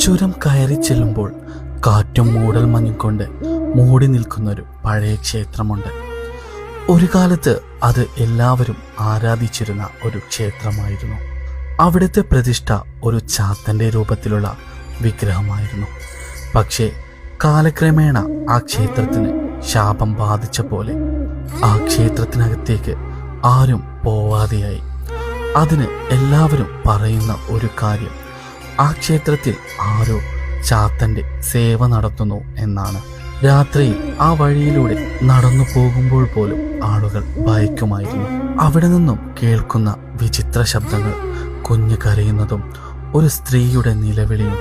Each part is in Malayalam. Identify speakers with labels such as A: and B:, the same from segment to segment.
A: ചുരം കയറി ചെല്ലുമ്പോൾ കാറ്റും മൂടൽ മഞ്ഞും കൊണ്ട് മൂടി നിൽക്കുന്നൊരു പഴയ ക്ഷേത്രമുണ്ട്. ഒരു കാലത്ത് അത് എല്ലാവരും ആരാധിച്ചിരുന്ന ഒരു ക്ഷേത്രമായിരുന്നു. അവിടുത്തെ പ്രതിഷ്ഠ ഒരു ചാത്തന്റെ രൂപത്തിലുള്ള വിഗ്രഹമായിരുന്നു. പക്ഷേ കാലക്രമേണ ആ ക്ഷേത്രത്തിന് ശാപം ബാധിച്ച പോലെ ആ ക്ഷേത്രത്തിനകത്തേക്ക് ആരും പോവാതെയായി. അതിന് എല്ലാവരും പറയുന്ന ഒരു കാര്യം ക്ഷേത്രത്തിൽ ആരോ ചാത്തന്റെ സേവ നടത്തുന്നു എന്നാണ്. രാത്രിയിൽ ആ വഴിയിലൂടെ നടന്നു പോകുമ്പോൾ പോലും ആളുകൾ ഭയക്കുമായിരുന്നു. അവിടെ നിന്നും കേൾക്കുന്ന വിചിത്ര ശബ്ദങ്ങൾ കുഞ്ഞ് കരയുന്നതും ഒരു സ്ത്രീയുടെ നിലവിളിയും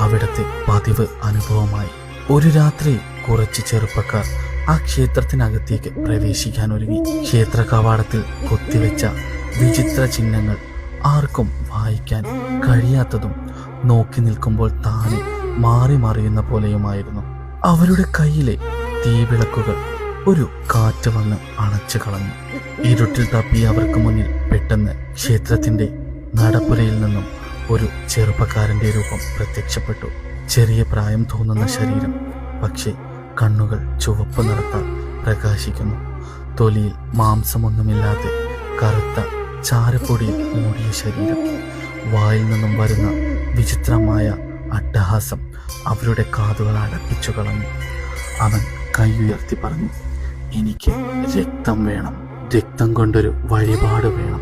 A: അവിടുത്തെ പതിവ് അനുഭവമായി. ഒരു രാത്രി കുറച്ച് ചെറുപ്പക്കാർ ആ ക്ഷേത്രത്തിനകത്തേക്ക് പ്രവേശിക്കാൻ ഒരുങ്ങി. ക്ഷേത്ര കവാടത്തിൽ കൊത്തിവെച്ച വിചിത്ര ചിഹ്നങ്ങൾ ആർക്കും വായിക്കാൻ കഴിയാത്തതും നോക്കി നിൽക്കുമ്പോൾ താനെ മാറി മറിയുന്ന പോലെയുമായിരുന്നു. അവരുടെ കയ്യിലെ തീവിളക്കുകൾ ഒരു കാറ്റ് വന്ന് അണച്ചു കളഞ്ഞു. ഇരുട്ടിൽ തപ്പിയ അവർക്ക് മുന്നിൽ പെട്ടെന്ന് ക്ഷേത്രത്തിന്റെ നടപ്പുരയിൽ നിന്നും ഒരു ചെറുപ്പക്കാരന്റെ രൂപം പ്രത്യക്ഷപ്പെട്ടു. ചെറിയ പ്രായം തോന്നുന്ന ശരീരം പക്ഷേ കണ്ണുകൾ ചുവപ്പ് നിറത്താൽ പ്രകാശിക്കുന്നു. തൊലിയിൽ മാംസമൊന്നുമില്ലാതെ കറുത്ത ചാരപ്പൊടിയിൽ മൂടിയ ശരീരം. വായിൽ നിന്നും വരുന്ന വിചിത്രമായ അട്ടഹാസം അവരുടെ കാതുകൾ അടപ്പിച്ചു കളഞ്ഞു അവൻ കൈയുയർത്തി പറഞ്ഞു എനിക്ക് രക്തം വേണം. രക്തം കൊണ്ടൊരു വഴിപാട് വേണം.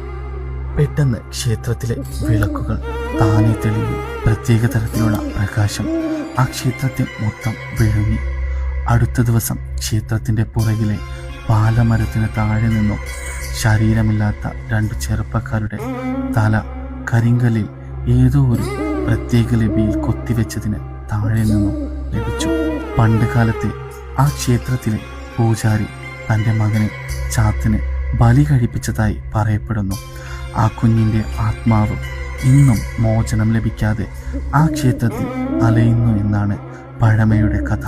A: പെട്ടെന്ന് ക്ഷേത്രത്തിലെ വിളക്കുകൾ താനെ തെളിഞ്ഞു. പ്രത്യേക തരത്തിലുള്ള പ്രകാശം ആ ക്ഷേത്രത്തിൽ മൊത്തം വിഴുങ്ങി. അടുത്ത ദിവസം ക്ഷേത്രത്തിന്റെ പുറകിലെ പാലമരത്തിന് താഴെ നിന്നും ശരീരമില്ലാത്ത രണ്ട് ചെറുപ്പക്കാരുടെ തല കരിങ്കലിൽ ഏതോ ഒരു പ്രത്യേക ലിപിയിൽ കൊത്തിവെച്ചതിന് താഴെ നിന്നും ലഭിച്ചു. പണ്ട് കാലത്തെ ആ ക്ഷേത്രത്തിലെ പൂജാരി തന്റെ മകനെ ചാത്തിന് ബലി കഴിപ്പിച്ചതായി പറയപ്പെടുന്നു. ആ കുഞ്ഞിന്റെ ആത്മാവ് ഇന്നും മോചനം ലഭിക്കാതെ ആ ക്ഷേത്രത്തിൽ അലയുന്നു എന്നാണ് പഴമയുടെ കഥ.